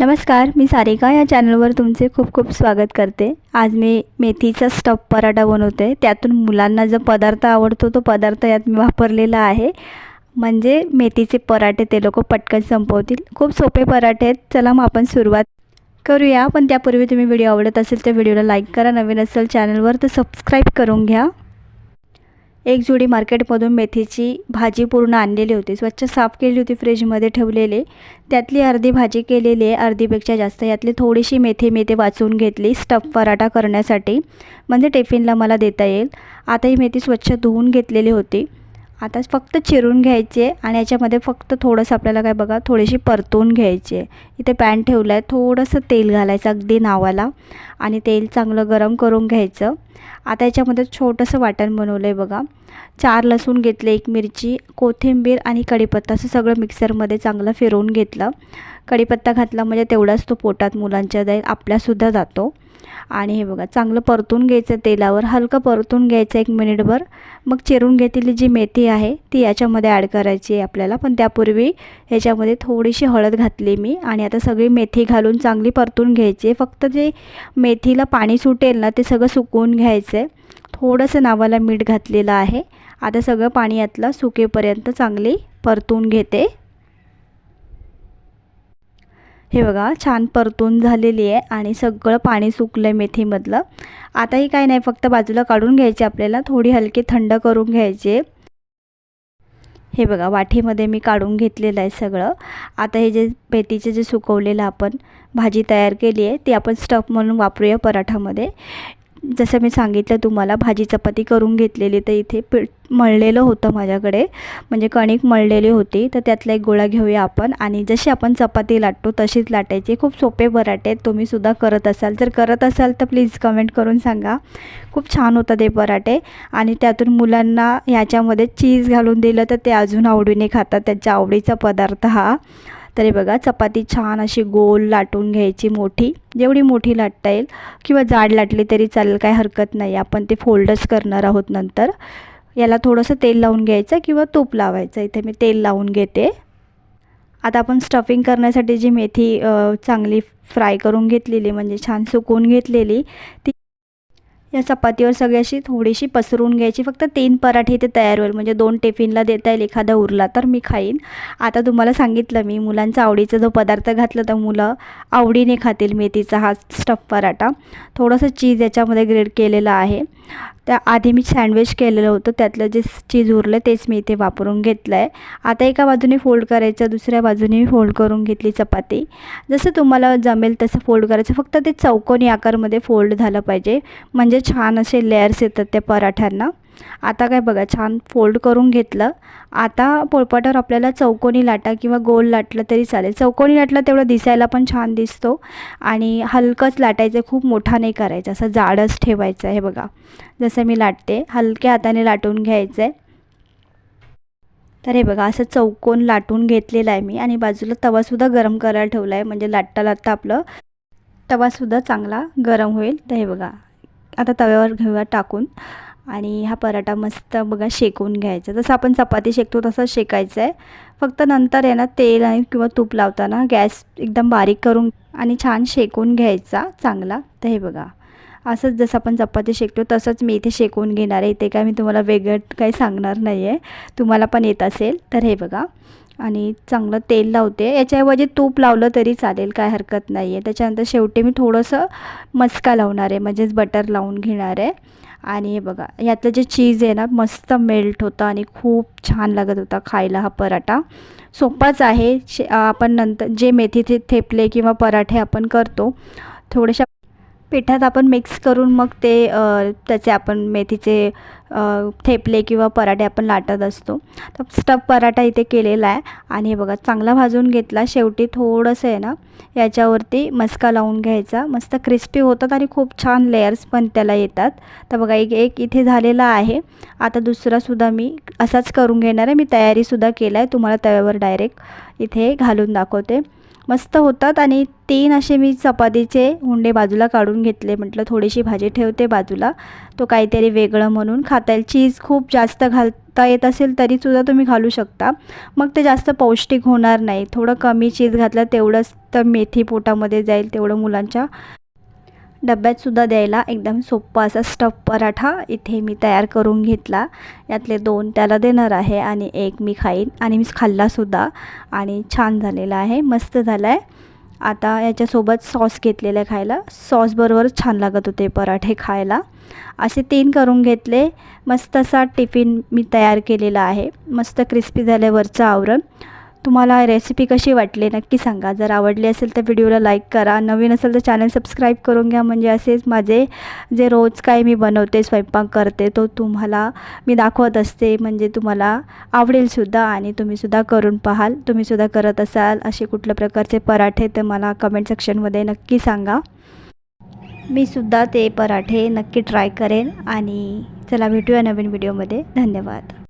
नमस्कार मी सारिका या चॅनलवर तुमचे खूप खूप स्वागत करते. आज मी मेथीचा स्टफ पराठा बनवते. त्यातून मुलांना जो पदार्थ आवडतो तो पदार्थ यात मी वापरलेला आहे. म्हणजे मेथीचे पराठे ते लोक पटकन संपवतील. खूप सोपे पराठे आहेत. चला मग आपण सुरुवात करूया. पण त्यापूर्वी तुम्ही व्हिडिओ आवडत असेल तर व्हिडिओला लाईक करा. नवीन असेल चॅनलवर तर सबस्क्राईब करून घ्या. एक जोडी मार्केटमधून मेथीची भाजी पूर्ण आणलेली होती. स्वच्छ साफ केली होती फ्रीजमध्ये ठेवलेले. त्यातली अर्धी भाजी केलेली आहे अर्धीपेक्षा जास्त. यातली थोडीशी मेथी मी ते वाचून घेतली स्टफ पराठा करण्यासाठी. म्हणजे टिफिनला मला देता येईल. आता ही मेथी स्वच्छ धुवून घेतलेली होती. आता फक्त चिरून घ्यायचे आणि याच्यामध्ये फक्त थोडंसं आपल्याला काय बघा थोडीशी परतून घ्यायची आहे. इथे पॅन ठेवलं आहे. थोडंसं तेल घालायचं अगदी नावाला आणि तेल चांगलं गरम करून घ्यायचं. आता याच्यामध्ये छोटंसं वाटण बनवलं आहे बघा. चार लसूण घेतले एक मिरची कोथिंबीर आणि कढीपत्ता असं सगळं मिक्सरमध्ये चांगलं फिरवून घेतलं. कढीपत्ता घातला म्हणजे तेवढाच तो पोटात मुलांच्या जाईल आपल्यासुद्धा जातो. आणि हे बघा चांगलं परतून घ्यायचं तेलावर हलकं परतून घ्यायचं एक मिनिटभर. मग चिरून घेतलेली जी मेथी आहे ती याच्यामध्ये ॲड करायची आहे आपल्याला. पण त्यापूर्वी ह्याच्यामध्ये थोडीशी हळद घातली मी आणि आता सगळी मेथी घालून चांगली परतून घ्यायची आहे. फक्त जे मेथीला पाणी सुटेल ना ते सगळं सुकवून घ्यायचं आहे. थोडंसं नावाला मीठ घातलेलं आहे. आता सगळं पाणी यातलं सुकेपर्यंत चांगली परतून घेते. हे बघा छान परतून झालेली आहे आणि सगळं पाणी सुकलं आहे मेथीमधलं. आताही काही नाही फक्त बाजूला काढून घ्यायची आपल्याला. थोडी हलकी थंड करून घ्यायचे. हे बघा वाटीमध्ये मी काढून घेतलेलं आहे सगळं. आता हे जे मेथीचे जे सुकवलेलं आपण भाजी तयार केली आहे ती आपण स्टफ म्हणून वापरूया पराठामध्ये. जसं मी सांगितलं तुम्हाला भाजी चपाती करून घेतलेली तर इथे पीठ मळलेलं होतं माझ्याकडे. म्हणजे कणिक मळलेली होती. तर त्यातला एक गोळा घेऊया आपण. आणि जशी आपण चपाती लाटतो तशीच लाटायची. खूप सोपे पराठे आहेत. तुम्हीसुद्धा करत असाल. जर करत असाल तर प्लीज कमेंट करून सांगा. खूप छान होतं ते पराठे. आणि त्यातून मुलांना ह्याच्यामध्ये चीज घालून दिलं तर ते अजून आवडीने खातात. त्यांच्या आवडीचा पदार्थ हा. तरी बघा चपाती छान अशी गोल लाटून घ्यायची मोठी. जेवढी मोठी लाटता येईल किंवा जाड लाटली तरी चालेल काही हरकत नाही. आपण ते फोल्डच करणार आहोत नंतर. याला थोडंसं तेल लावून घ्यायचं किंवा तूप लावायचं. इथे मी तेल लावून घेते. आता आपण स्टफिंग करण्यासाठी जी मेथी चांगली फ्राय करून घेतलेली म्हणजे छान सुकवून घेतलेली ती या चपातीवर सगळ्याशी थोडीशी पसरून घ्यायची. फक्त तीन पराठे इथे तयार होईल म्हणजे दोन टिफिनला देता येईल एखादा उरला तर मी खाईन. आता तुम्हाला सांगितलं मी मुलांचा आवडीचा जो पदार्थ घातला तर मुलं आवडीने खातील मेथीचा हा स्टफ पराठा. थोडंसं चीज याच्यामध्ये ग्रेड केलेलं आहे. त्या आधी मी सँडविच केलेलं होतं. त्यातलं जे चीज उरलं तेच मी इथे वापरून घेतलं आहे आता एका बाजूने फोल्ड करायचं दुसऱ्या बाजूने मी फोल्ड करून घेतली चपाती. जसं तुम्हाला जमेल तसं फोल्ड करायचं. फक्त ते चौकोनी आकारमध्ये फोल्ड झालं पाहिजे. म्हणजे छान असे लेअर्स येतात त्या पराठ्यांना. आता काय बघा छान फोल्ड करून घेतलं. आता पोळपाटावर आपल्याला चौकोनी लाटा किंवा गोल लाटलं तरी चालेल. चौकोनी लाटलं तेवढं दिसायला पण छान दिसतो आणि हलकंच लाटायचं खूप मोठा नाही करायचं. असं जाडच ठेवायचं आहे बघा. जसं मी लाटते हलक्या हाताने लाटून घ्यायचं आहे तर हे बघा असं चौकोन लाटून घेतलेलं आहे मी आणि बाजूला तवासुद्धा गरम करायला ठेवला आहे. म्हणजे लाटता लाटता आपलं तवासुद्धा चांगला गरम होईल. तर हे बघा आता तव्यावर घेऊया टाकून. आणि हा पराठा मस्त बघा शेकून घ्यायचा. जसं आपण चपाती शेकतो तसं शेकायचं आहे फक्त नंतर आहे ना तेल आणि किंवा तूप लावताना गॅस एकदम बारीक करून आणि छान शेकून घ्यायचा चांगला. तर हे बघा. असंच जसं आपण चपाती शेकतो तसंच मी इथे शेकून घेणार आहे. इथे काय मी तुम्हाला वेगळं काही सांगणार नाही आहे तुम्हाला पण येत असेल. तर हे बघा. आणि चांगलं तेल लावते. याच्याऐवजी तूप लावलं तरी चालेल. काय हरकत नाही आहे त्याच्यानंतर शेवटी मी थोडंसं मस्का लावणार आहे. म्हणजेच बटर लावून घेणार आहे. आणि हे बघा यातलं जे चीज आहे ना मस्त मेल्ट होतं आणि खूप छान लागत होता खायला हा पराठा. सोपाच आहे शे आपण नंतर जे मेथीचे थेपले किंवा पराठे आपण करतो थोड्याशा पिठात आपण मिक्स करून मग ते त्याचे आपण मेथीचे थेपले किंवा पराठे आपण लाटत असतो. तर स्टफ पराठा इथे केलेला आहे. आणि हे बघा चांगला भाजून घेतला. शेवटी थोडंसं आहे ना याच्यावरती मस्का लावून घ्यायचा. मस्त क्रिस्पी होतात आणि खूप छान लेयर्स पण त्याला येतात. तर बघा एक एक इथे झालेला आहे. आता दुसरासुद्धा मी असाच करून घेणार आहे. मी तयारीसुद्धा केला आहे तुम्हाला तव्यावर डायरेक्ट इथे घालून दाखवते. मस्त होतात आणि तीन असे मी चपातीचे हुंडे बाजूला काढून घेतले. म्हटलं थोडीशी भाजी ठेवते बाजूला. तो काहीतरी वेगळं म्हणून खाता येईल चीज खूप जास्त घालता येत असेल तरीसुद्धा तुम्ही घालू शकता. मग ते जास्त पौष्टिक होणार नाही. थोडं कमी चीज घातलं तेवढंच तर मेथी पोटामध्ये जाईल तेवढं मुलांच्या डब्यातसुद्धा द्यायला एकदम सोप्पा असा स्टफ पराठा इथे मी तयार करून घेतला. यातले दोन त्याला देणार आहे आणि एक मी खाईन आणि मी खाल्लासुद्धा आणि छान झालेला आहे मस्त झाला आहे आता याच्यासोबत सॉस घेतलेलं आहे खायला. सॉसबरोबरच छान लागत होते पराठे खायला. असे तीन करून घेतले. मस्त असा टिफिन मी तयार केलेला आहे. मस्त क्रिस्पी झाल्यावरचं आवरण. तुम्हाला रेसिपी कशी वाटली नक्की सांगा. जर आवडली असेल तर व्हिडिओला लाईक करा. नवीन असेल तर चॅनल सबस्क्राईब करून घ्या. म्हणजे असेच माझे जे रोज काय मी बनवते स्वयंपाक करते तो तुम्हाला मी दाखवत असते. म्हणजे तुम्हाला आवडेलसुद्धा आणि तुम्हीसुद्धा करून पाहाल. तुम्हीसुद्धा करत असाल असे कुठल्या प्रकारचे पराठे तर मला कमेंट सेक्शनमध्ये नक्की सांगा. मी सुद्धा ते पराठे नक्की ट्राय करेन आणि चला भेटूया नवीन व्हिडिओमध्ये धन्यवाद.